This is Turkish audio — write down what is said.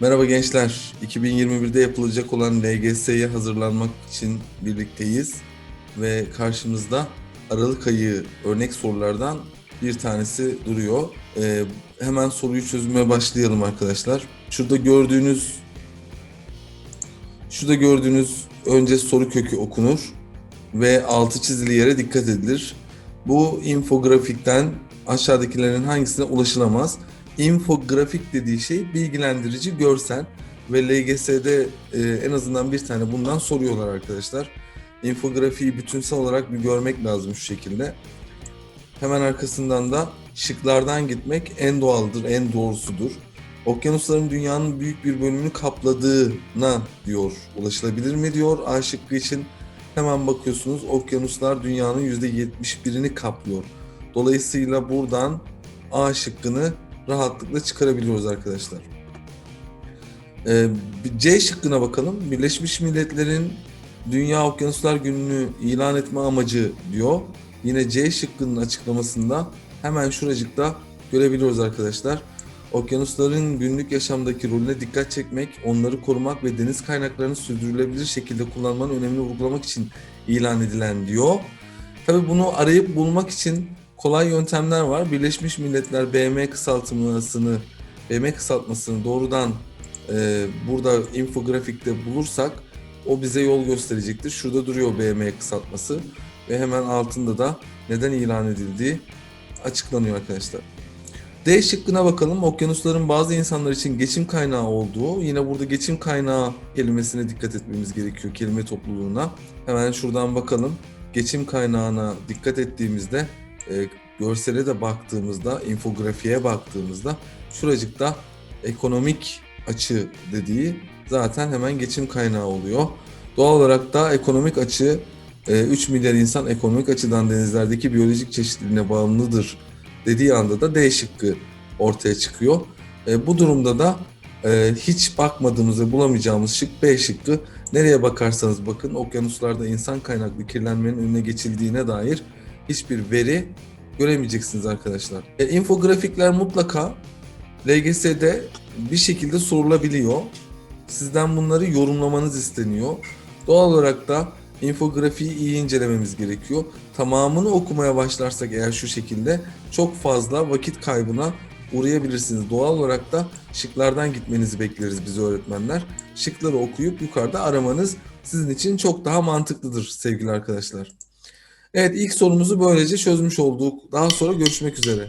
Merhaba gençler. 2021'de yapılacak olan LGS'ye hazırlanmak için birlikteyiz. Ve karşımızda Aralık ayı örnek sorulardan bir tanesi duruyor. Ee, hemen soruyu çözmeye başlayalım arkadaşlar. Şurada gördüğünüz şurada gördüğünüz önce soru kökü okunur ve altı çizili yere dikkat edilir. Bu infografikten aşağıdakilerin hangisine ulaşılamaz? İnfografik dediği şey bilgilendirici görsel ve LGS'de e, en azından bir tane bundan soruyorlar arkadaşlar. İnfografiyi bütünsel olarak bir görmek lazım şu şekilde. Hemen arkasından da şıklardan gitmek en doğaldır, en doğrusudur. Okyanusların dünyanın büyük bir bölümünü kapladığına diyor. Ulaşılabilir mi diyor A şıkkı için. Hemen bakıyorsunuz okyanuslar dünyanın %71'ini kaplıyor. Dolayısıyla buradan A şıkkını rahatlıkla çıkarabiliyoruz arkadaşlar. Ee, C şıkkına bakalım. Birleşmiş Milletler'in Dünya Okyanuslar Günü'nü ilan etme amacı diyor. Yine C şıkkının açıklamasında hemen şuracıkta görebiliyoruz arkadaşlar. Okyanusların günlük yaşamdaki rolüne dikkat çekmek, onları korumak ve deniz kaynaklarını sürdürülebilir şekilde kullanmanın önemini vurgulamak için ilan edilen diyor. Tabi bunu arayıp bulmak için kolay yöntemler var. Birleşmiş Milletler BM kısaltmasını BM kısaltmasını doğrudan e, burada infografikte bulursak o bize yol gösterecektir. Şurada duruyor BM kısaltması ve hemen altında da neden ilan edildiği açıklanıyor arkadaşlar. D şıkkına bakalım. Okyanusların bazı insanlar için geçim kaynağı olduğu. Yine burada geçim kaynağı kelimesine dikkat etmemiz gerekiyor. Kelime topluluğuna. Hemen şuradan bakalım. Geçim kaynağına dikkat ettiğimizde e, görsele de baktığımızda, infografiye baktığımızda şuracıkta ekonomik açı dediği zaten hemen geçim kaynağı oluyor. Doğal olarak da ekonomik açı e, 3 milyar insan ekonomik açıdan denizlerdeki biyolojik çeşitliliğine bağımlıdır dediği anda da D şıkkı ortaya çıkıyor. E, bu durumda da e, hiç bakmadığımız ve bulamayacağımız şık B şıkkı. Nereye bakarsanız bakın okyanuslarda insan kaynaklı kirlenmenin önüne geçildiğine dair hiçbir veri göremeyeceksiniz arkadaşlar. E, infografikler mutlaka LGS'de bir şekilde sorulabiliyor. Sizden bunları yorumlamanız isteniyor. Doğal olarak da infografiyi iyi incelememiz gerekiyor. Tamamını okumaya başlarsak eğer şu şekilde çok fazla vakit kaybına uğrayabilirsiniz. Doğal olarak da şıklardan gitmenizi bekleriz biz öğretmenler. Şıkları okuyup yukarıda aramanız sizin için çok daha mantıklıdır sevgili arkadaşlar. Evet ilk sorumuzu böylece çözmüş olduk. Daha sonra görüşmek üzere.